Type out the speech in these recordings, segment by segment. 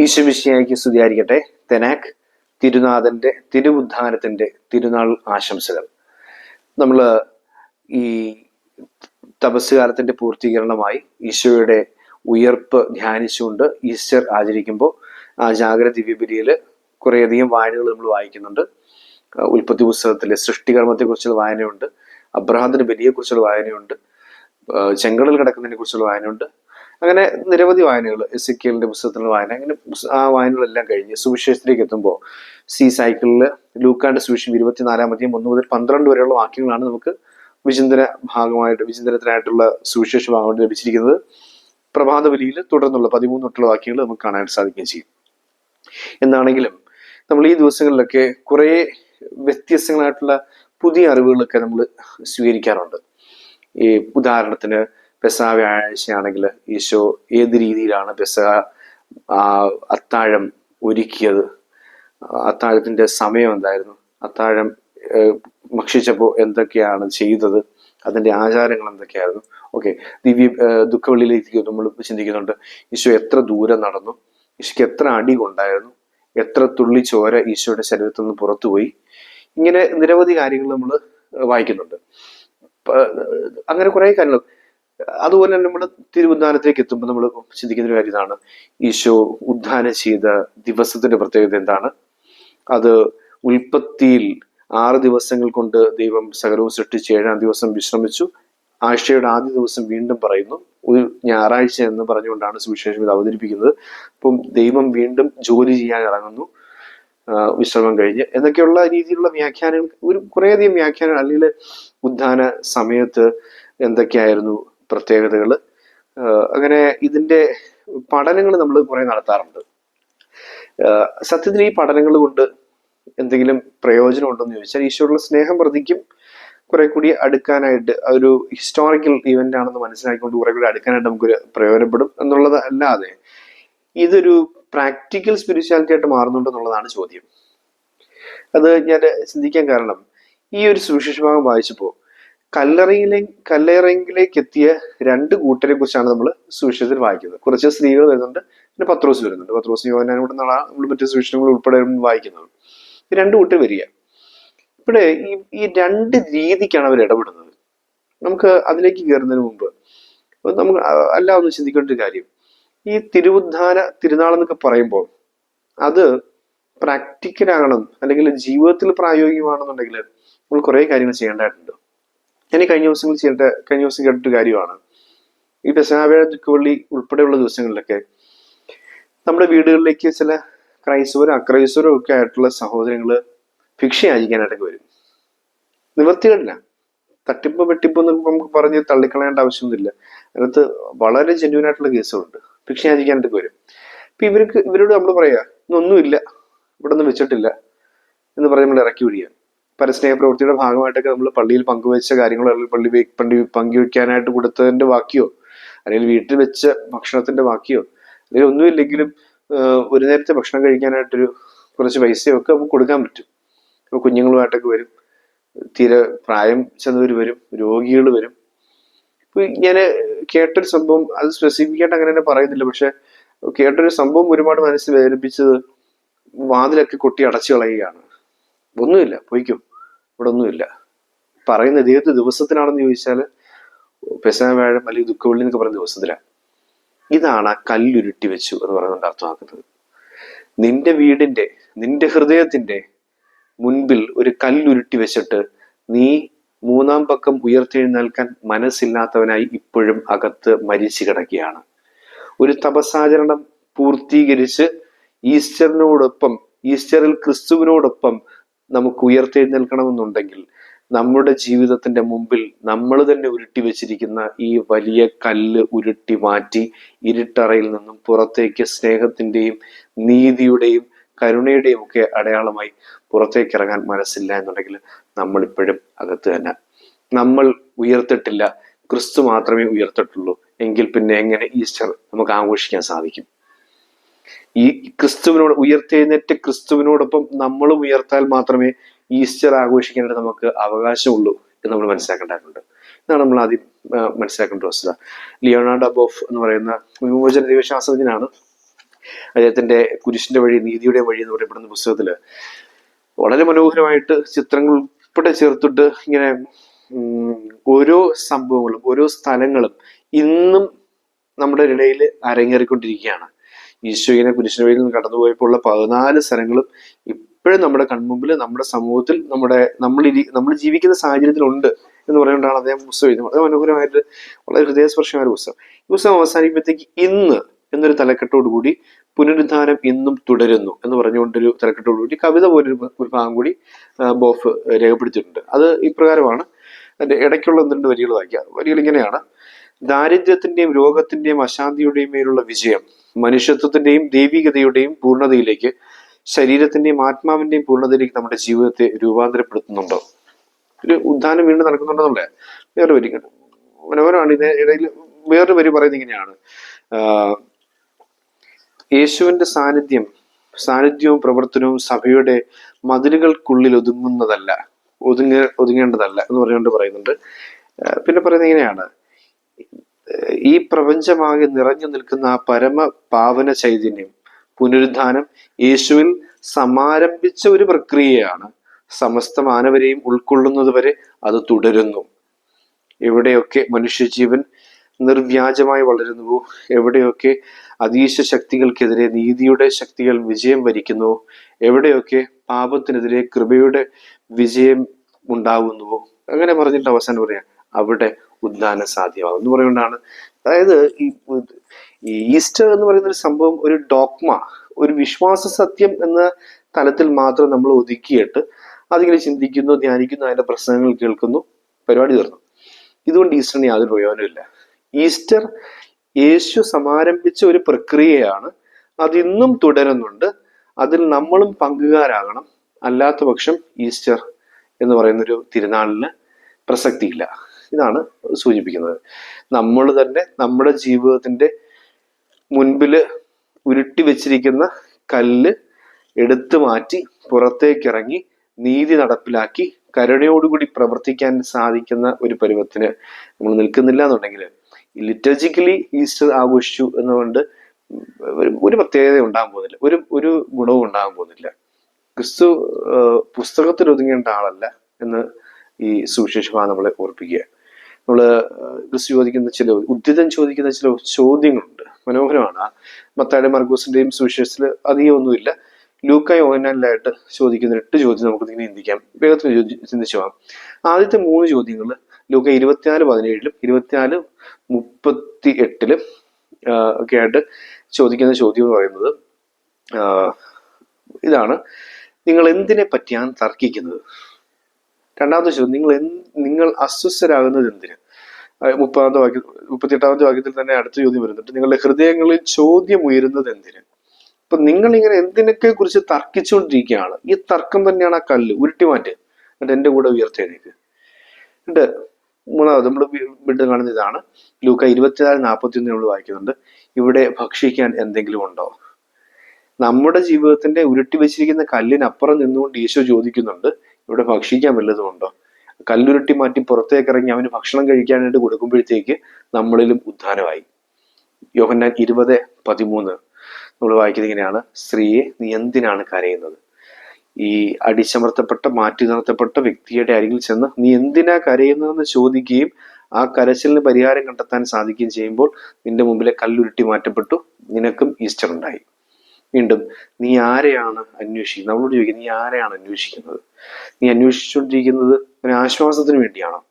ഈശ്വവിഷയായിക്ക് സ്തുതിയായിരിക്കട്ടെ. തെനാക് തിരുനാഥന്റെ തിരുവുദ്ധാനത്തിന്റെ തിരുനാൾ ആശംസകൾ. നമ്മൾ ഈ തപസ്സുകാലത്തിന്റെ പൂർത്തീകരണമായി ഈശോയുടെ ഉയർപ്പ് ധ്യാനിച്ചുകൊണ്ട് ഈസ്റ്റർ ആചരിക്കുമ്പോൾ ആ ജാഗ്രത ദിവ്യബലിയിൽ കുറേയധികം വായനകൾ നമ്മൾ വായിക്കുന്നുണ്ട്. ഉൽപ്പത്തി പുസ്തകത്തിലെ സൃഷ്ടികർമ്മത്തെക്കുറിച്ചുള്ള വായനയുണ്ട്. അബ്രഹാത്തിന്റെ ബലിയെക്കുറിച്ചുള്ള വായനയുണ്ട്. ആ, ചെങ്കടൽ കിടക്കുന്നതിനെ കുറിച്ചുള്ള വായനയുണ്ട്. അങ്ങനെ നിരവധി വായനകൾ എസ് സി കെലിന്റെ പുസ്തകത്തിലുള്ള വായന അങ്ങനെ ആ വായനകളെല്ലാം കഴിഞ്ഞ് സുവിശേഷത്തിലേക്ക് എത്തുമ്പോൾ സി സൈക്കിളിൽ ലൂക്കാന്റെ സുവിശേഷം ഇരുപത്തിനാലാം അധ്യായം ഒന്ന് മുതൽ പന്ത്രണ്ട് വരെയുള്ള വാക്യങ്ങളാണ് നമുക്ക് വിചിന്തന ഭാഗമായിട്ട് വിചിന്തനത്തിനായിട്ടുള്ള സുവിശേഷ ഭാഗമായിട്ട് ലഭിച്ചിരിക്കുന്നത്. പ്രഭാത ബലിയിൽ തുടർന്നുള്ള പതിമൂന്ന് തൊട്ടുള്ള വാക്യങ്ങൾ നമുക്ക് കാണാൻ സാധിക്കുകയും ചെയ്യും. എന്നാണെങ്കിലും നമ്മൾ ഈ ദിവസങ്ങളിലൊക്കെ കുറേ വ്യത്യസ്തങ്ങളായിട്ടുള്ള പുതിയ അറിവുകളൊക്കെ നമ്മൾ സ്വീകരിക്കാറുണ്ട്. ഈ ഉദാഹരണത്തിന് പെസഹ വ്യാഴാഴ്ചയാണെങ്കിൽ ഈശോ ഏത് രീതിയിലാണ് പെസഹ അത്താഴം ഒരുക്കിയത്? അത്താഴത്തിന്റെ സമയം എന്തായിരുന്നു? അത്താഴം ഭക്ഷിച്ചപ്പോൾ എന്തൊക്കെയാണ് ചെയ്തത്? അതിന്റെ ആചാരങ്ങൾ എന്തൊക്കെയായിരുന്നു? ഓക്കെ ദിവ്യ ദുഃഖവെള്ളിയിലേക്ക് നമ്മൾ ചിന്തിക്കുന്നുണ്ട്. ഈശോ എത്ര ദൂരം നടന്നു? ഈശോയ്ക്ക് എത്ര അടി കൊണ്ടായിരുന്നു? എത്ര തുള്ളി ചോര ഈശോയുടെ ശരീരത്തിൽ നിന്ന് പുറത്തുപോയി ഇങ്ങനെ നിരവധി കാര്യങ്ങൾ നമ്മൾ വായിക്കുന്നുണ്ട്. അങ്ങനെ കുറേ കാര്യങ്ങൾ. അതുപോലെ തന്നെ നമ്മൾ തിരുവുദ്ധാനത്തിലേക്ക് എത്തുമ്പോൾ നമ്മൾ ചിന്തിക്കുന്ന ഒരു കാര്യം ഇതാണ്. ഈശോ ഉദ്ധാനം ചെയ്ത ദിവസത്തിന്റെ പ്രത്യേകത എന്താണ്? അത് ഉൽപ്പത്തിയിൽ ആറ് ദിവസങ്ങൾ കൊണ്ട് ദൈവം സകലവും സൃഷ്ടിച്ച് ഏഴാം ദിവസം വിശ്രമിച്ചു. ആഴ്ചയുടെ ആദ്യ ദിവസം വീണ്ടും പറയുന്നു. ഒരു ഞായറാഴ്ച എന്ന് പറഞ്ഞുകൊണ്ടാണ് സുവിശേഷം ഇത് അവതരിപ്പിക്കുന്നത്. അപ്പം ദൈവം വീണ്ടും ജോലി ചെയ്യാൻ ഇറങ്ങുന്നു. വിശ്രമം കഴിഞ്ഞ്. എന്നൊക്കെയുള്ള രീതിയിലുള്ള വ്യാഖ്യാനങ്ങൾ ഒരു കുറേയധികം വ്യാഖ്യാനങ്ങൾ അല്ലെങ്കിൽ ഉദ്ധാന സമയത്ത് എന്തൊക്കെയായിരുന്നു? പ്രത്യേകതകൾ അങ്ങനെ ഇതിന്റെ പഠനങ്ങൾ നമ്മൾ കുറെ നടത്താറുണ്ട്. സത്യത്തിൽ ഈ പഠനങ്ങൾ കൊണ്ട് എന്തെങ്കിലും പ്രയോജനം ഉണ്ടെന്ന് ചോദിച്ചാൽ ഈശോയുള്ള സ്നേഹം വർദ്ധിക്കും കുറെ കൂടി അടുക്കാനായിട്ട് ഒരു ഹിസ്റ്റോറിക്കൽ ഇവന്റ് ആണെന്ന് മനസ്സിലാക്കിക്കൊണ്ട് കുറെ കൂടി അടുക്കാനായിട്ട് നമുക്കൊരു പ്രയോജനപ്പെടും എന്നുള്ളത് അല്ലാതെ ഇതൊരു പ്രാക്ടിക്കൽ സ്പിരിച്വാലിറ്റി ആയിട്ട് മാറുന്നുണ്ടെന്നുള്ളതാണ് ചോദ്യം. അത് ഞാൻ ചിന്തിക്കാൻ കാരണം ഈ ഒരു സുവിശേഷ ഭാഗം വായിച്ചപ്പോൾ കല്ലറയിലെ കല്ലറയിലേക്ക് എത്തിയ രണ്ട് കൂട്ടരെ കുറിച്ചാണ് നമ്മൾ സുവിശേഷത്തിൽ വായിക്കുന്നത്. കുറച്ച് സ്ത്രീകൾ വരുന്നുണ്ട് പിന്നെ പത്രോസ് വരുന്നുണ്ട്. പത്രോസ് ഇവിടെ നിന്നാണ് നമ്മൾ മറ്റു സുവിശേഷങ്ങൾ ഉൾപ്പെടെ വായിക്കുന്നത് ഈ രണ്ട് കൂട്ടർ വരിക. ഇവിടെ ഈ ഈ രണ്ട് രീതിക്കാണ് അവർ ഇടപെടുന്നത്. നമുക്ക് അതിലേക്ക് കയറുന്നതിന് മുമ്പ് നമുക്ക് അല്ല ഒന്ന് ചിന്തിക്കേണ്ട ഒരു കാര്യം. ഈ തിരുവുദ്ധാന തിരുനാൾ എന്നൊക്കെ പറയുമ്പോൾ അത് പ്രാക്ടിക്കലാകണം അല്ലെങ്കിൽ ജീവിതത്തിൽ പ്രായോഗികമാണെന്നുണ്ടെങ്കിൽ നമ്മൾ കുറേ കാര്യങ്ങൾ ചെയ്യേണ്ടതായിട്ടുണ്ട്. ഞാൻ ഈ കഴിഞ്ഞ ദിവസങ്ങളിൽ ചെയ്തിട്ട് കഴിഞ്ഞ ദിവസം കേട്ടിട്ട് കാര്യമാണ്. ഈ പെസഹാവേഴ ദുഃഖവള്ളി ഉൾപ്പെടെയുള്ള ദിവസങ്ങളിലൊക്കെ നമ്മുടെ വീടുകളിലേക്ക് ചില ക്രൈസ്തവരും അക്രൈസ്തവരും ഒക്കെ ആയിട്ടുള്ള സഹോദരങ്ങൾ ഭിക്ഷ യാചിക്കാനായിട്ടൊക്കെ വരും. നിവർത്തികളില്ല തട്ടിപ്പ് വെട്ടിപ്പ് എന്നൊക്കെ നമുക്ക് പറഞ്ഞ് തള്ളിക്കളയേണ്ട ആവശ്യമൊന്നുമില്ല. അതിനകത്ത് വളരെ ജെന്യൂൻ ആയിട്ടുള്ള കേസുകളുണ്ട്. ഭിക്ഷ യാചിക്കാനായിട്ടൊക്കെ വരും. അപ്പൊ ഇവർക്ക് ഇവരോട് നമ്മൾ പറയാ ഇന്നൊന്നുമില്ല. ഇവിടെ ഒന്നും വെച്ചിട്ടില്ല. എന്ന് പറഞ്ഞ് നമ്മൾ ഇറക്കി വിടുക പരസ്നേഹ പ്രവൃത്തിയുടെ ഭാഗമായിട്ടൊക്കെ നമ്മൾ പള്ളിയിൽ പങ്കുവെച്ച കാര്യങ്ങളോ അല്ലെങ്കിൽ പള്ളി പണ്ടി പങ്കുവെക്കാനായിട്ട് കൊടുത്തതിന്റെ ബാക്കിയോ അല്ലെങ്കിൽ വീട്ടിൽ വെച്ച ഭക്ഷണത്തിന്റെ ബാക്കിയോ അല്ലെങ്കിൽ ഒന്നുമില്ലെങ്കിലും ഒരു നേരത്തെ ഭക്ഷണം കഴിക്കാനായിട്ടൊരു കുറച്ച് പൈസയൊക്കെ നമുക്ക് കൊടുക്കാൻ പറ്റും. ഇപ്പൊ കുഞ്ഞുങ്ങളുമായിട്ടൊക്കെ വരും. തീരെ പ്രായം ചെന്നവർ വരും. രോഗികൾ വരും. ഇപ്പൊ ഞാൻ കേട്ടൊരു സംഭവം അത് സ്പെസിഫിക് ആയിട്ട് അങ്ങനെ തന്നെ പറയുന്നില്ല. പക്ഷെ കേട്ടൊരു സംഭവം ഒരുപാട് മനസ്സിൽ വേദനിപ്പിച്ചത് വാതിലൊക്കെ കൊട്ടി അടച്ചു കളയുകയാണ്. ഒന്നുമില്ല പോയിക്കും. ഇവിടെ ഒന്നുമില്ല പറയുന്ന ദൈവത്തെ ദിവസത്തിനാണെന്ന് ചോദിച്ചാൽ പെസഹ വ്യാഴം അല്ലെങ്കിൽ ദുഃഖവെള്ളി എന്നൊക്കെ പറയുന്ന ദിവസത്തിലാണ്. ഇതാണ് ആ കല്ലുരുട്ടി വെച്ചു എന്ന് പറയുന്നത് അർത്ഥമാക്കുന്നത്. നിന്റെ വീടിന്റെ നിന്റെ ഹൃദയത്തിന്റെ മുൻപിൽ ഒരു കല്ലുരുട്ടി വെച്ചിട്ട് നീ മൂന്നാം പക്കം ഉയർത്തെഴുന്നേൽക്കാൻ മനസ്സില്ലാത്തവനായി ഇപ്പോഴും അകത്ത് മരിച്ചു കിടക്കുകയാണ്. ഒരു തപസാചരണം പൂർത്തീകരിച്ച് ഈസ്റ്ററിനോടൊപ്പം ഈസ്റ്ററിൽ ക്രിസ്തുവിനോടൊപ്പം നമുക്ക് ഉയർത്തെഴുന്നേൽക്കണമെന്നുണ്ടെങ്കിൽ നമ്മുടെ ജീവിതത്തിന്റെ മുമ്പിൽ നമ്മൾ തന്നെ ഉരുട്ടി വെച്ചിരിക്കുന്ന ഈ വലിയ കല്ല് ഉരുട്ടി മാറ്റി ഇരുട്ടറയിൽ നിന്നും പുറത്തേക്ക് സ്നേഹത്തിന്റെയും നീതിയുടെയും കരുണയുടെയും ഒക്കെ അടയാളമായി പുറത്തേക്ക് ഇറങ്ങാൻ മനസ്സില്ല എന്നുണ്ടെങ്കിൽ നമ്മൾ ഇപ്പോഴും അകത്ത് തന്നെ. നമ്മൾ ഉയർത്തിട്ടില്ല ക്രിസ്തു മാത്രമേ ഉയർത്തിട്ടുള്ളൂ. എങ്കിൽ പിന്നെ എങ്ങനെ ഈസ്റ്റർ നമുക്ക് ആഘോഷിക്കാൻ സാധിക്കും? ഈ ക്രിസ്തുവിനോട് ഉയർത്തെഴുന്നേറ്റ് ക്രിസ്തുവിനോടൊപ്പം നമ്മളും ഉയർത്താൽ മാത്രമേ ഈസ്റ്റർ ആഘോഷിക്കാനായിട്ട് നമുക്ക് അവകാശമുള്ളൂ എന്ന് നമ്മൾ മനസ്സിലാക്കേണ്ടതായിട്ടുണ്ട് ഇതാണ് നമ്മൾ ആദ്യം മനസ്സിലാക്കേണ്ട വസ്തുത. ലിയോണാർഡ് അബോഫ് എന്ന് പറയുന്ന വിമോചന ദൈവശാസ്ത്രജ്ഞനാണ്. അദ്ദേഹത്തിന്റെ കുരിശിന്റെ വഴി നീതിയുടെ വഴി എന്ന് പറയപ്പെടുന്ന പുസ്തകത്തിൽ വളരെ മനോഹരമായിട്ട് ചിത്രങ്ങൾ ഉൾപ്പെടെ ചേർത്തിട്ട് ഇങ്ങനെ ഓരോ സംഭവങ്ങളും ഓരോ സ്ഥലങ്ങളും ഇന്നും നമ്മുടെ ഇടയിൽ അരങ്ങേറിക്കൊണ്ടിരിക്കുകയാണ്. ഈശോ ഇങ്ങനെ കുരിശിന് വഴിയിൽ നിന്ന് കടന്നുപോയപ്പോൾ പതിനാല് സ്ഥലങ്ങളും ഇപ്പോഴും നമ്മുടെ കൺമുമ്പിൽ നമ്മുടെ സമൂഹത്തിൽ നമ്മുടെ നമ്മൾ നമ്മൾ ജീവിക്കുന്ന സാഹചര്യത്തിലുണ്ട് എന്ന് പറയുകൊണ്ടാണ് അദ്ദേഹം പുസ്തകം എഴുതുന്നത് വളരെ മനോഹരമായിട്ട് വളരെ ഹൃദയസ്പർശമായ ഒരു പുസ്തകം. ഈ പുസ്തകം അവസാനിക്കുമ്പോഴത്തേക്ക് ഇന്ന് എന്നൊരു തലക്കെട്ടോടുകൂടി പുനരുദ്ധാനം ഇന്നും തുടരുന്നു എന്ന് പറഞ്ഞുകൊണ്ടൊരു തലക്കെട്ടോടുകൂടി കവിത പോലൊരു ഒരു ഭാഗം കൂടി ബോഫ് രേഖപ്പെടുത്തിയിട്ടുണ്ട്. അത് ഇപ്രകാരമാണ്. അതിന്റെ ഇടയ്ക്കുള്ള എന്തുണ്ട് വരികൾ വായിക്കുക വരികൾ ഇങ്ങനെയാണ്. ദാരിദ്ര്യത്തിന്റെയും രോഗത്തിന്റെയും അശാന്തിയുടെയും മേലുള്ള വിജയം മനുഷ്യത്വത്തിന്റെയും ദൈവികതയുടെയും പൂർണതയിലേക്ക് ശരീരത്തിന്റെയും ആത്മാവിന്റെയും പൂർണതയിലേക്ക് നമ്മുടെ ജീവിതത്തെ രൂപാന്തരപ്പെടുത്തുന്നുണ്ടോ? ഒരു ഉദ്ധാനം വീണ്ടും നടക്കുന്നുണ്ടെന്നുള്ള വേറെ വരി മനോഹരമാണ്. ഇതിന് ഇടയിൽ വേറൊരു വരി പറയുന്നത് ഇങ്ങനെയാണ്. യേശുവിന്റെ സാന്നിധ്യം സാന്നിധ്യവും പ്രവർത്തനവും സഭയുടെ മതിലുകൾക്കുള്ളിൽ ഒതുങ്ങുന്നതല്ല ഒതുങ്ങ ഒതുങ്ങേണ്ടതല്ല എന്ന് പറഞ്ഞുകൊണ്ട് പറയുന്നുണ്ട്. പിന്നെ പറയുന്നത് ഇങ്ങനെയാണ്. ഈ പ്രപഞ്ചമാകെ നിറഞ്ഞു നിൽക്കുന്ന ആ പരമ പാവന ചൈതന്യം പുനരുദ്ധാനം യേശുവിൽ സമാരംഭിച്ച ഒരു പ്രക്രിയയാണ് സമസ്ത മാനവരെയും ഉൾക്കൊള്ളുന്നത് വരെ അത് തുടരുന്നു. എവിടെയൊക്കെ മനുഷ്യജീവൻ നിർവ്യാജമായി വളരുന്നുവോ എവിടെയൊക്കെ അതീശ ശക്തികൾക്കെതിരെ നീതിയുടെ ശക്തികൾ വിജയം വരിക്കുന്നുവോ എവിടെയൊക്കെ പാപത്തിനെതിരെ കൃപയുടെ വിജയം ഉണ്ടാകുന്നുവോ അങ്ങനെ പറഞ്ഞിട്ട് അവസാനം പറയാം. അവിടെ ഉദ്ധാനം സാധ്യമാകും എന്ന് പറയുകൊണ്ടാണ്. അതായത് ഈ ഈസ്റ്റർ എന്ന് പറയുന്ന ഒരു സംഭവം ഒരു ഡോക്മ ഒരു വിശ്വാസ സത്യം എന്ന തലത്തിൽ മാത്രം നമ്മൾ ഒതുക്കിയിട്ട് അതിങ്ങനെ ചിന്തിക്കുന്നു ധ്യാനിക്കുന്നു അതിന്റെ പ്രസംഗങ്ങൾ കേൾക്കുന്നു പരിപാടി തീർന്നു. ഇതുകൊണ്ട് ഈസ്റ്ററിന് യാതൊരു പ്രയോജനമില്ല ഈസ്റ്റർ യേശു സമാരംഭിച്ച ഒരു പ്രക്രിയയാണ്. അതിന്നും തുടരുന്നുണ്ട്. അതിൽ നമ്മളും പങ്കുകാരാകണം. അല്ലാത്ത പക്ഷം ഈസ്റ്റർ എന്ന് പറയുന്നൊരു തിരുനാളിന് പ്രസക്തിയില്ല. ഇതാണ് സൂചിപ്പിക്കുന്നത്. നമ്മൾ തന്നെ നമ്മുടെ ജീവിതത്തിന്റെ മുൻപിൽ ഉരുട്ടി വെച്ചിരിക്കുന്ന കല്ല് എടുത്തു മാറ്റി പുറത്തേക്കിറങ്ങി നീതി നടപ്പിലാക്കി കരുണയോടുകൂടി പ്രവർത്തിക്കാൻ സാധിക്കുന്ന ഒരു പരുവത്തിന് നമ്മൾ നിൽക്കുന്നില്ല എന്നുണ്ടെങ്കിൽ ലിറ്റർജിക്കലി ഈസ്റ്റർ ആഘോഷിച്ചു എന്നുകൊണ്ട് ഒരു പ്രത്യേകത ഉണ്ടാകാൻ പോകുന്നില്ല. ഒരു ഒരു ഗുണവും ഉണ്ടാകാൻ പോകുന്നില്ല. ക്രിസ്തു പുസ്തകത്തിൽ ഒതുങ്ങേണ്ട ആളല്ല എന്ന് ഈ സുവിശേഷമാണ് നമ്മളെ ഓർപ്പിക്കുക ക്രിസ്തു ചോദിക്കുന്ന ചില ഉദ്ധിതം ചോദിക്കുന്ന ചില ചോദ്യങ്ങളുണ്ട്. മനോഹരമാണ്. മത്തായുടെ മർഗോസിന്റെയും സുവിശേഷത്തിൽ അധികം ഒന്നുമില്ല. ലൂക്ക യോഹനാനിലായിട്ട് ചോദിക്കുന്ന എട്ട് ചോദ്യം നമുക്ക് ചിന്തിക്കാം. വേഗത്തിൽ ചിന്തിച്ചു പോകാം ആദ്യത്തെ മൂന്ന് ചോദ്യങ്ങൾ ലൂക്ക ഇരുപത്തിനാല് പതിനേഴിലും ഇരുപത്തിനാല് മുപ്പത്തി എട്ടിലും ഒക്കെ ആയിട്ട് ചോദിക്കുന്ന ചോദ്യം എന്ന് പറയുന്നത് ഇതാണ്. നിങ്ങൾ എന്തിനെ പറ്റിയാണ് തർക്കിക്കുന്നത്? രണ്ടാമത്തെ ചോദ്യം നിങ്ങൾ നിങ്ങൾ അസ്വസ്ഥരാകുന്നത് എന്തിന്? മുപ്പതാമത്തെ വാക്യ മുപ്പത്തിയെട്ടാമത്തെ വാക്യത്തിൽ തന്നെ അടുത്ത ചോദ്യം വരുന്നുണ്ട്. നിങ്ങളുടെ ഹൃദയങ്ങളിൽ ചോദ്യം ഉയരുന്നത് എന്തിന്? അപ്പൊ നിങ്ങൾ ഇങ്ങനെ എന്തിനൊക്കെ കുറിച്ച് തർക്കിച്ചുകൊണ്ടിരിക്കുകയാണ്? ഈ തർക്കം തന്നെയാണ് ആ കല്ല് ഉരുട്ടി മാറ്റ്. എന്നിട്ട് എന്റെ കൂടെ ഉയർത്തേനേക്ക് എന്നിട്ട് മൂന്നാമത് നമ്മൾ വീണ്ടും കാണുന്ന ഇതാണ്. ലൂക്ക ഇരുപത്തിനാല് നാൽപ്പത്തി ഒന്ന് നമ്മൾ വായിക്കുന്നുണ്ട്. ഇവിടെ ഭക്ഷിക്കാൻ എന്തെങ്കിലും ഉണ്ടോ? നമ്മുടെ ജീവിതത്തിന്റെ ഉരുട്ടി വെച്ചിരിക്കുന്ന കല്ലിനപ്പുറം നിന്നുകൊണ്ട് ഈശോ ചോദിക്കുന്നുണ്ട് ഇവിടെ ഭക്ഷിക്കാൻ വല്ലതും ഉണ്ടോ? കല്ലുരുട്ടി മാറ്റി പുറത്തേക്ക് ഇറങ്ങി അവന് ഭക്ഷണം കഴിക്കാനായിട്ട് കൊടുക്കുമ്പോഴത്തേക്ക് നമ്മളിലും ഉദ്ധാനമായി. യോഹന്നാൻ ഇരുപത് പതിമൂന്ന് നമ്മൾ വായിക്കുന്നത് ഇങ്ങനെയാണ്. സ്ത്രീയെ നീ എന്തിനാണ് കരയുന്നത്? ഈ അടിച്ചമർത്തപ്പെട്ട മാറ്റി നിർത്തപ്പെട്ട വ്യക്തിയുടെ അരികിൽ ചെന്ന് നീ എന്തിനാ കരയുന്നതെന്ന് ചോദിക്കുകയും ആ കരച്ചിലിന് പരിഹാരം കണ്ടെത്താൻ സാധിക്കുകയും ചെയ്യുമ്പോൾ നിന്റെ മുമ്പിലെ കല്ലുരുട്ടി മാറ്റപ്പെട്ടു. നിനക്കും ഈസ്റ്റർ ഉണ്ടായി. വീണ്ടും നീ ആരെയാണ് അന്വേഷിക്കുന്നത്? നമ്മളോട് ചോദിക്കുക നീ ആരെയാണ് അന്വേഷിക്കുന്നത്? നീ അന്വേഷിച്ചുകൊണ്ടിരിക്കുന്നത് ഒരു ആശ്വാസത്തിന് വേണ്ടിയാണോ?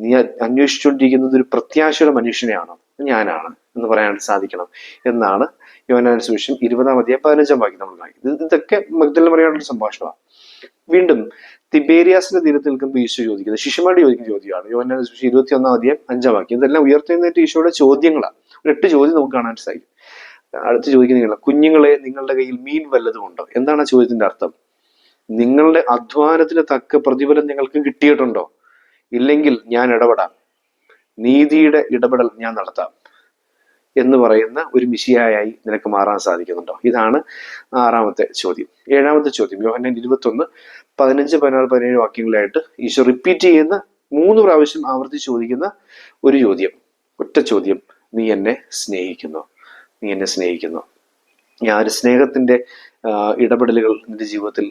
നീ അന്വേഷിച്ചുകൊണ്ടിരിക്കുന്നത് ഒരു പ്രത്യാശയുടെ മനുഷ്യനെയാണോ? ഞാനാണ് എന്ന് പറയാൻ സാധിക്കണം എന്നാണ് യോനാൻ സുവിശേഷം ഇരുപതാം അധ്യായം പതിനഞ്ചാം വാക്യം നമ്മൾ ഇത് ഇതൊക്കെ മഗ്ദല പറയാനുള്ള സംഭാഷണമാണ്. വീണ്ടും തിബേരിയാസിന്റെ തീരത്ത് നിൽക്കുമ്പോൾ ഈശോ ചോദിക്കുന്നത് ശിശുമാരുടെ ചോദിക്കുന്ന ചോദ്യമാണ്. യോനാൻ സുവിശേഷം ഇരുപത്തി ഒന്നാം അധ്യായം അഞ്ചാം വാക്യം. ഇതെല്ലാം ഉയർത്തെഴുന്നേറ്റ് ഈശോയുടെ ചോദ്യങ്ങളാണ്. ഒരു എട്ട് ചോദ്യം നമുക്ക് കാണാൻ സാധിക്കും. അടുത്ത് ചോദിക്കുന്ന കുഞ്ഞുങ്ങളെ നിങ്ങളുടെ കയ്യിൽ മീൻ വല്ലതും ഉണ്ടോ? എന്താണ് ആ ചോദ്യത്തിന്റെ അർത്ഥം? നിങ്ങളുടെ അധ്വാനത്തിന് തക്ക പ്രതിഫലം നിങ്ങൾക്ക് കിട്ടിയിട്ടുണ്ടോ? ഇല്ലെങ്കിൽ ഞാൻ ഇടപെടാം. നീതിയുടെ ഇടപെടൽ ഞാൻ നടത്താം. എന്ന് പറയുന്ന ഒരു മിശിയായി നിനക്ക് മാറാൻ സാധിക്കുന്നുണ്ടോ? ഇതാണ് ആറാമത്തെ ചോദ്യം. ഏഴാമത്തെ ചോദ്യം. യോഹന്നാൻ ഇരുപത്തൊന്ന് പതിനഞ്ച് പതിനാറ് പതിനേഴ് വാക്യങ്ങളായിട്ട് ഈശോ റിപ്പീറ്റ് ചെയ്യുന്ന മൂന്ന് പ്രാവശ്യം ആവർത്തിച്ച് ചോദിക്കുന്ന ഒരു ചോദ്യം. ഒറ്റ ചോദ്യം. നീ എന്നെ സ്നേഹിക്കുന്നു. നീ എന്നെ സ്നേഹിക്കുന്നു. ആ ഒരു സ്നേഹത്തിന്റെ ഇടപെടലുകൾ നിന്റെ ജീവിതത്തിൽ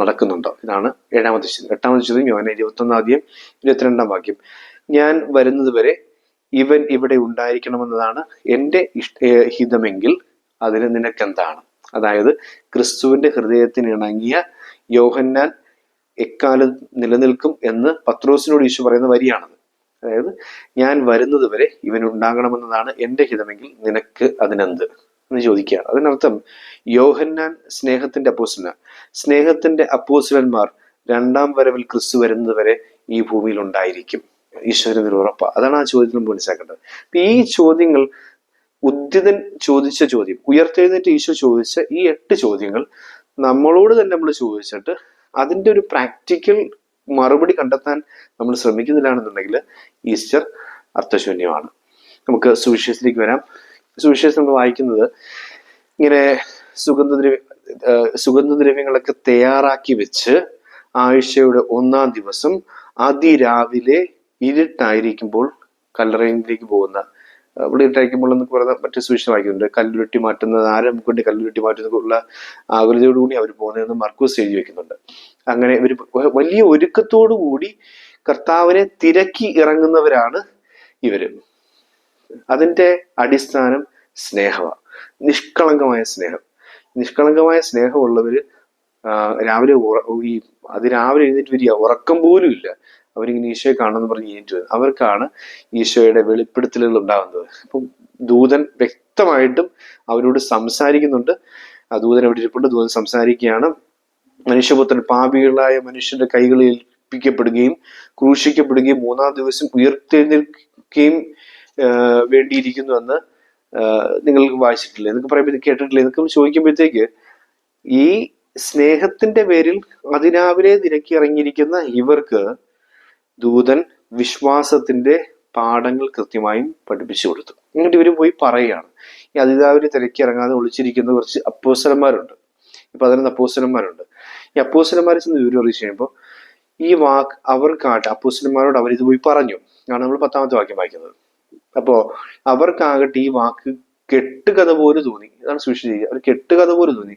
നടക്കുന്നുണ്ടോ. ഇതാണ് ഏഴാമത്തെ ചോദ്യം എട്ടാമത്തെ ചോദ്യം യോന ഇരുപത്തൊന്നാം അധ്യായം ഇരുപത്തിരണ്ടാം വാക്യം. ഞാൻ വരുന്നത് വരെ ഇവൻ ഇവിടെ ഉണ്ടായിരിക്കണമെന്നതാണ് എന്റെ ഇഷ്ട ഹിതമെങ്കിൽ അതിന് നിനക്കെന്താണ്? അതായത് ക്രിസ്തുവിന്റെ ഹൃദയത്തിന് ഇണങ്ങിയ യോഹന്നാൻ എക്കാലം നിലനിൽക്കും എന്ന് പത്രോസിനോട് ഈശോ പറയുന്ന വരിയാണത്. അതായത് ഞാൻ വരുന്നത് വരെ ഇവൻ ഉണ്ടാകണമെന്നതാണ് എന്റെ ഹിതമെങ്കിൽ നിനക്ക് അതിനെന്ത്? എന്ന് ചോദിക്കുക. അതിനർത്ഥം യോഹന്നാൻ സ്നേഹത്തിന്റെ അപ്പോസ്തലന സ്നേഹത്തിന്റെ അപ്പോസ്തലന്മാർ രണ്ടാം വരവിൽ ക്രിസ്തു വരുന്നത് വരെ ഈ ഭൂമിയിൽ ഉണ്ടായിരിക്കും. ഈശ്വരൻ ഉറപ്പ. അതാണ് ആ ചോദ്യത്തിൽ മനസ്സിലാക്കേണ്ടത്. ഈ ചോദ്യങ്ങൾ ഉദ്യതൻ ചോദിച്ച ചോദ്യം ഉയർത്തെഴുന്നേറ്റ് ഈശോ ചോദിച്ച ഈ എട്ട് ചോദ്യങ്ങൾ നമ്മളോട് തന്നെ നമ്മൾ ചോദിച്ചിട്ട് അതിന്റെ ഒരു പ്രാക്ടിക്കൽ മറുപടി കണ്ടെത്താൻ നമ്മൾ ശ്രമിക്കുന്നില്ലാണെന്നുണ്ടെങ്കിൽ ഈസ്റ്റർ അർത്ഥശൂന്യമാണ്. നമുക്ക് സുവിശേഷത്തിലേക്ക് വരാം. സുവിശേഷം നമ്മൾ വായിക്കുന്നത് ഇങ്ങനെ സുഗന്ധദ്രവ്യ സുഗന്ധദ്രവ്യങ്ങളൊക്കെ തയ്യാറാക്കി വെച്ച് ആഴ്ചയുടെ ഒന്നാം ദിവസം അതിരാവിലെ ഇരുട്ടായിരിക്കുമ്പോൾ കല്ലറയിലേക്ക് പോകുന്ന ഇരുട്ടായിരിക്കുമ്പോൾ എന്നൊക്കെ പറയുന്ന മറ്റു സുവിശേഷം വായിക്കുന്നുണ്ട്. കല്ലുരുട്ടി മാറ്റുന്നത് ആരെ കൊണ്ട് കല്ലുരുട്ടി മാറ്റുന്നതിനുള്ള ആകുലതയോടുകൂടി അവർ പോകുന്നതെന്ന് മർക്കൂസ് എഴുതി വെക്കുന്നുണ്ട്. അങ്ങനെ ഇവർ വലിയ ഒരുക്കത്തോടു കൂടി കർത്താവിനെ തിരക്കി ഇറങ്ങുന്നവരാണ് ഇവർ. അതിന്റെ അടിസ്ഥാനം സ്നേഹമാണ് നിഷ്കളങ്കമായ സ്നേഹം. നിഷ്കളങ്കമായ സ്നേഹമുള്ളവര് രാവിലെ ഈ അതിരാവിലെ എഴുന്നേറ്റ് വരിക. ഉറക്കം പോലും ഇല്ല. അവരിങ്ങനെ ഈശോയെ കാണുമെന്ന് പറഞ്ഞ് എഴുന്നേറ്റ് അവർക്കാണ് ഈശോയുടെ വെളിപ്പെടുത്തലുകൾ ഉണ്ടാകുന്നത്. അപ്പം ദൂതൻ വ്യക്തമായിട്ടും അവരോട് സംസാരിക്കുന്നുണ്ട്. ആ ദൂതൻ അവിടെ ഇരിപ്പുണ്ട്. ദൂതൻ സംസാരിക്കുകയാണ്. മനുഷ്യപുത്രൻ പാപികളായ മനുഷ്യന്റെ കൈകളിൽ ഏൽപ്പിക്കപ്പെടുകയും ക്രൂശിക്കപ്പെടുകയും മൂന്നാം ദിവസം ഉയർത്തെഴുന്നേൽക്കുകയും വേണ്ടിയിരിക്കുന്നു എന്ന് നിങ്ങൾക്ക് വായിച്ചിട്ടില്ലേ? എന്നൊക്കെ പറയുമ്പോൾ കേട്ടിട്ടില്ല? എന്നൊക്കെ ചോദിക്കുമ്പോഴത്തേക്ക് ഈ സ്നേഹത്തിന്റെ പേരിൽ അതിരാവിലെ തിരക്കി ഇറങ്ങിയിരിക്കുന്ന ഇവർക്ക് ദൂതൻ വിശ്വാസത്തിന്റെ പാഠങ്ങൾ കൃത്യമായും പഠിപ്പിച്ചു കൊടുത്തു. എന്നിട്ട് ഇവർ പോയി പറയുകയാണ്. ഈ അതിരാവിലെ തിരക്കി ഇറങ്ങാതെ ഒളിച്ചിരിക്കുന്ന കുറച്ച് അപ്പോസലന്മാരുണ്ട് ഈ പതിനൊന്ന് അപ്പോസലന്മാരുണ്ട് ഈ അപ്പോസലന്മാരെ ചെന്ന് വിവരം അറിയിച്ചു കഴിയുമ്പോൾ ഈ വാക്ക് അവർ ഇത് പോയി പറഞ്ഞു. ആണ് നമ്മൾ പത്താമത്തെ വാക്യം വായിക്കുന്നത്. അപ്പോ അവർക്കാകട്ടെ ഈ വാക്ക് കെട്ടുകഥ പോലെ തോന്നി. അതാണ് സൂക്ഷിച്ചത് അവർ കെട്ടുകഥ പോലെ തോന്നി.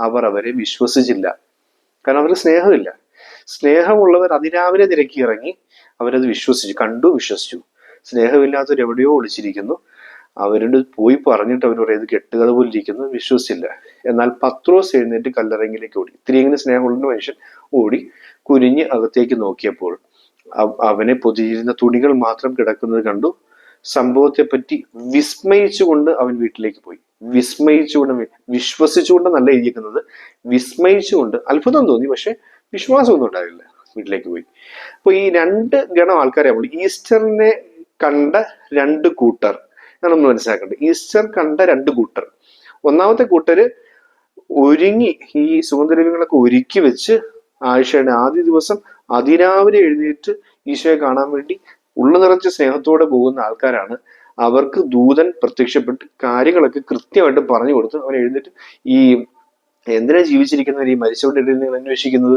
അവർ അവരെ വിശ്വസിച്ചില്ല. കാരണം അവർക്ക് സ്നേഹമില്ല. സ്നേഹമുള്ളവർ അതിരാവിലെ തിരക്കി ഇറങ്ങി അവരത് വിശ്വസിച്ചു കണ്ടു വിശ്വസിച്ചു. സ്നേഹമില്ലാത്തവർ എവിടെയോ ഒളിച്ചിരിക്കുന്നു. അവരോട് പോയി പറഞ്ഞിട്ട് അവർ പറയുന്നത് കെട്ടുകഥ പോലെ ഇരിക്കുന്നു വിശ്വസിച്ചില്ല. എന്നാൽ പത്രോസ് എഴുന്നേറ്റ് കല്ലറങ്ങിലേക്ക് ഓടി. ഇത്രയെങ്കിലും സ്നേഹമുള്ള മനുഷ്യൻ ഓടി കുനിഞ്ഞ് അകത്തേക്ക് നോക്കിയപ്പോൾ അവനെ പൊതിയിരുന്ന തുണികൾ മാത്രം കിടക്കുന്നത് കണ്ടു. സംഭവത്തെപ്പറ്റി വിസ്മയിച്ചുകൊണ്ട് അവൻ വീട്ടിലേക്ക് പോയി. വിസ്മയിച്ചുകൊണ്ട് വി- വിശ്വസിച്ചുകൊണ്ട് നല്ല എഴുതിയിരിക്കുന്നത് വിസ്മയിച്ചുകൊണ്ട് അത്ഭുതം തോന്നി പക്ഷെ വിശ്വാസമൊന്നും ഉണ്ടായില്ല വീട്ടിലേക്ക് പോയി. അപ്പൊ ഈ രണ്ട് ഗണം ആൾക്കാരെ നമ്മൾ ഈസ്റ്ററിനെ കണ്ട രണ്ട് കൂട്ടർ. എന്നാണ് നമ്മൾ മനസ്സിലാക്കേണ്ടത് ഈസ്റ്റർ കണ്ട രണ്ട് കൂട്ടർ. ഒന്നാമത്തെ കൂട്ടര് ഒരുങ്ങി ഈ സുഗന്ധദ്രവ്യങ്ങളൊക്കെ ഒരുക്കി വെച്ച് ആഴ്ചയുടെ ആദ്യ ദിവസം അതിരാവിലെ എഴുന്നേറ്റ് ഈശോയെ കാണാൻ വേണ്ടി ഉള്ളു നിറച്ച സ്നേഹത്തോടെ പോകുന്ന ആൾക്കാരാണ് അവർക്ക് ദൂതൻ പ്രത്യക്ഷപ്പെട്ട് കാര്യങ്ങളൊക്കെ കൃത്യമായിട്ട് പറഞ്ഞു കൊടുത്ത് അവൻ എഴുന്നേറ്റ് ഈ എന്തിനാ ജീവിച്ചിരിക്കുന്നവർ ഈ മരിച്ചവരുടെ ഇടയിൽ നിങ്ങൾ അന്വേഷിക്കുന്നത്?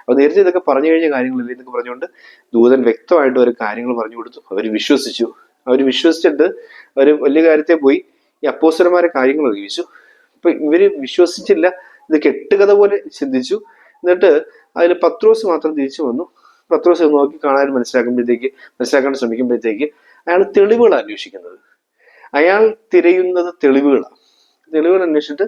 അപ്പൊ നേരത്തെ ഇതൊക്കെ പറഞ്ഞു കഴിഞ്ഞ കാര്യങ്ങളില്ലേ എന്നൊക്കെ പറഞ്ഞുകൊണ്ട് ദൂതൻ വ്യക്തമായിട്ട് ഒരു കാര്യങ്ങൾ പറഞ്ഞു കൊടുത്തു. അവർ വിശ്വസിച്ചു. അവർ വിശ്വസിച്ചിട്ട് അവർ വലിയ കാര്യത്തെ പോയി. ഈ അപ്പോസ്റ്റലന്മാരെ കാര്യങ്ങൾ അറിയിച്ചു. അപ്പൊ ഇവർ വിശ്വസിച്ചില്ല. ഇത് കെട്ടുകഥ പോലെ ചിന്തിച്ചു. എന്നിട്ട് അതിൽ പത്രോസ് മാത്രം തിരിച്ചു വന്നു. പത്രോസ് നോക്കി കാണാൻ മനസ്സിലാക്കുമ്പോഴത്തേക്ക് മനസ്സിലാക്കാൻ ശ്രമിക്കുമ്പോഴത്തേക്ക് അയാൾ തെളിവുകൾ അന്വേഷിക്കുന്നത്. അയാൾ തിരയുന്നത് തെളിവുകളാണ് തെളിവുകൾ അന്വേഷിച്ചിട്ട്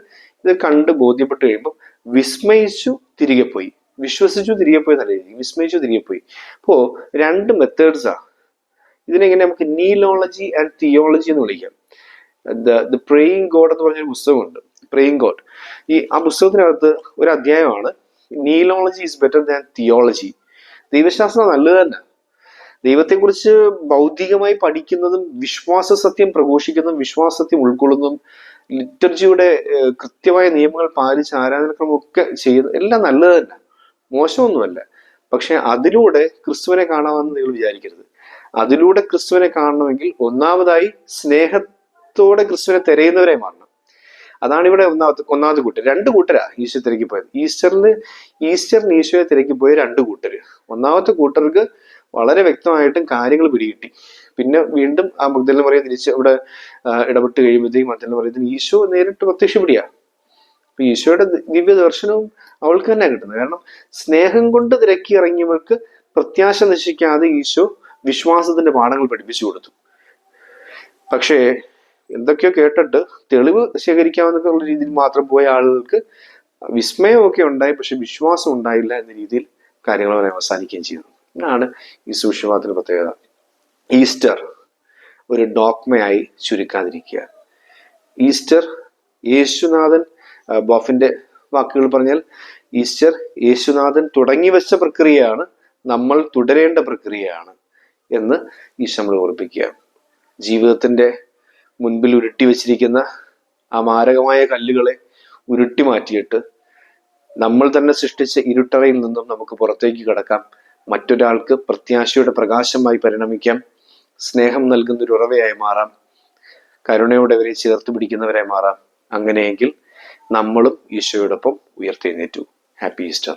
ഇത് കണ്ട് ബോധ്യപ്പെട്ട് കഴിയുമ്പോൾ വിസ്മയിച്ചു തിരികെ പോയി. വിശ്വസിച്ചു തിരികെ പോയി നല്ല രീതി വിസ്മയിച്ചു തിരികെ പോയി. അപ്പോ രണ്ട് മെത്തേഡ്സാ ഇതിനെങ്ങനെ നമുക്ക് നീലോളജി ആൻഡ് തിയോളജി എന്ന് വിളിക്കാം. ദ പ്രേയിങ് ഗോഡ് എന്ന് പറഞ്ഞൊരു പുസ്തകമുണ്ട്. പ്രേയിങ് ഗോഡ് ഈ ആ പുസ്തകത്തിനകത്ത് ഒരു അധ്യായമാണ് neelology is better than theology ദൈവശാസ്ത്രം നല്ലത് തന്നെ. ദൈവത്തെക്കുറിച്ച് ഭൗതികമായി പഠിക്കുന്നതും വിശ്വാസ സത്യം പ്രഘോഷിക്കുന്നതും വിശ്വാസ സത്യം ഉൾക്കൊള്ളുന്നതും ലിറ്റർജിയുടെ കൃത്യമായ നിയമങ്ങൾ പാലിച്ച് ആരാധനക്രമമൊക്കെ ചെയ്യുന്നത് എല്ലാം നല്ലതല്ല. മോശമൊന്നുമല്ല. പക്ഷെ അതിലൂടെ ക്രിസ്തുവിനെ കാണാമെന്ന് നിങ്ങൾ വിചാരിക്കരുത്. അതിലൂടെ ക്രിസ്തുവിനെ കാണണമെങ്കിൽ ഒന്നാമതായി സ്നേഹത്തോടെ ക്രിസ്തുവിനെ തിരയുന്നവരെ മാറണം. അതാണ് ഇവിടെ ഒന്നാമത്തെ ഒന്നാമത്തെ കൂട്ടർ രണ്ട് കൂട്ടരാ ഈശോ തിരക്കി പോയത്. ഈസ്റ്ററിന് ഈസ്റ്ററിന് ഈശോയെ തിരക്കി പോയ രണ്ട് കൂട്ടര്. ഒന്നാമത്തെ കൂട്ടർക്ക് വളരെ വ്യക്തമായിട്ടും കാര്യങ്ങൾ പിടികിട്ടി. പിന്നെ വീണ്ടും ആ മഗ്ദലിനെ പറയാൻ തിരിച്ച് ഇവിടെ ആ, ഇടപെട്ട് കഴിയുമ്പോഴത്തേക്കും മഗ്ദലിനെ പറയുന്നത് ഈശോ നേരിട്ട് പ്രത്യക്ഷപ്പെടിയാ അപ്പൊ ഈശോയുടെ ദിവ്യ ദർശനവും അവൾക്ക് തന്നെ കിട്ടുന്നത്. കാരണം സ്നേഹം കൊണ്ട് തിരക്കി ഇറങ്ങിയവർക്ക് പ്രത്യാശ നശിക്കാതെ ഈശോ വിശ്വാസത്തിന്റെ പാഠങ്ങൾ പഠിപ്പിച്ചു കൊടുത്തു. പക്ഷേ എന്തൊക്കെയോ കേട്ടിട്ട് തെളിവ് ശേഖരിക്കാവുന്ന രീതിയിൽ മാത്രം പോയ ആളുകൾക്ക് വിസ്മയമൊക്കെ ഉണ്ടായി പക്ഷെ വിശ്വാസം ഉണ്ടായില്ല എന്ന രീതിയിൽ കാര്യങ്ങൾ അവരെ അവസാനിക്കുകയും ചെയ്യുന്നു. ഇതാണ് ഈ സുവിശേഷത്തിന്റെ പ്രത്യേകത. ഈസ്റ്റർ ഒരു ഡോക്മയായി ചുരുക്കാതിരിക്കുക. ഈസ്റ്റർ യേശുനാഥൻ ബോഫിന്റെ വാക്കുകൾ പറഞ്ഞാൽ ഈസ്റ്റർ യേശുനാഥൻ തുടങ്ങി വെച്ച പ്രക്രിയയാണ് നമ്മൾ തുടരേണ്ട പ്രക്രിയയാണ് എന്ന് ഈശോ നമ്മൾ ഓർപ്പിക്കുക. ജീവിതത്തിന്റെ മുൻപിൽ ഉരുട്ടി വെച്ചിരിക്കുന്ന ആ മാരകമായ കല്ലുകളെ ഉരുട്ടി മാറ്റിയിട്ട് നമ്മൾ തന്നെ സൃഷ്ടിച്ച ഇരുട്ടറയിൽ നിന്നും നമുക്ക് പുറത്തേക്ക് കടക്കാം. മറ്റൊരാൾക്ക് പ്രത്യാശയുടെ പ്രകാശമായി പരിണമിക്കാം. സ്നേഹം നൽകുന്ന ഒരു ഉറവയായി മാറാം. കരുണയോടെ അവരെ ചേർത്ത് പിടിക്കുന്നവരായി മാറാം. അങ്ങനെയെങ്കിൽ നമ്മളും ഈശോയോടൊപ്പം ഉയർത്തെഴുന്നേറ്റു. Happy Easter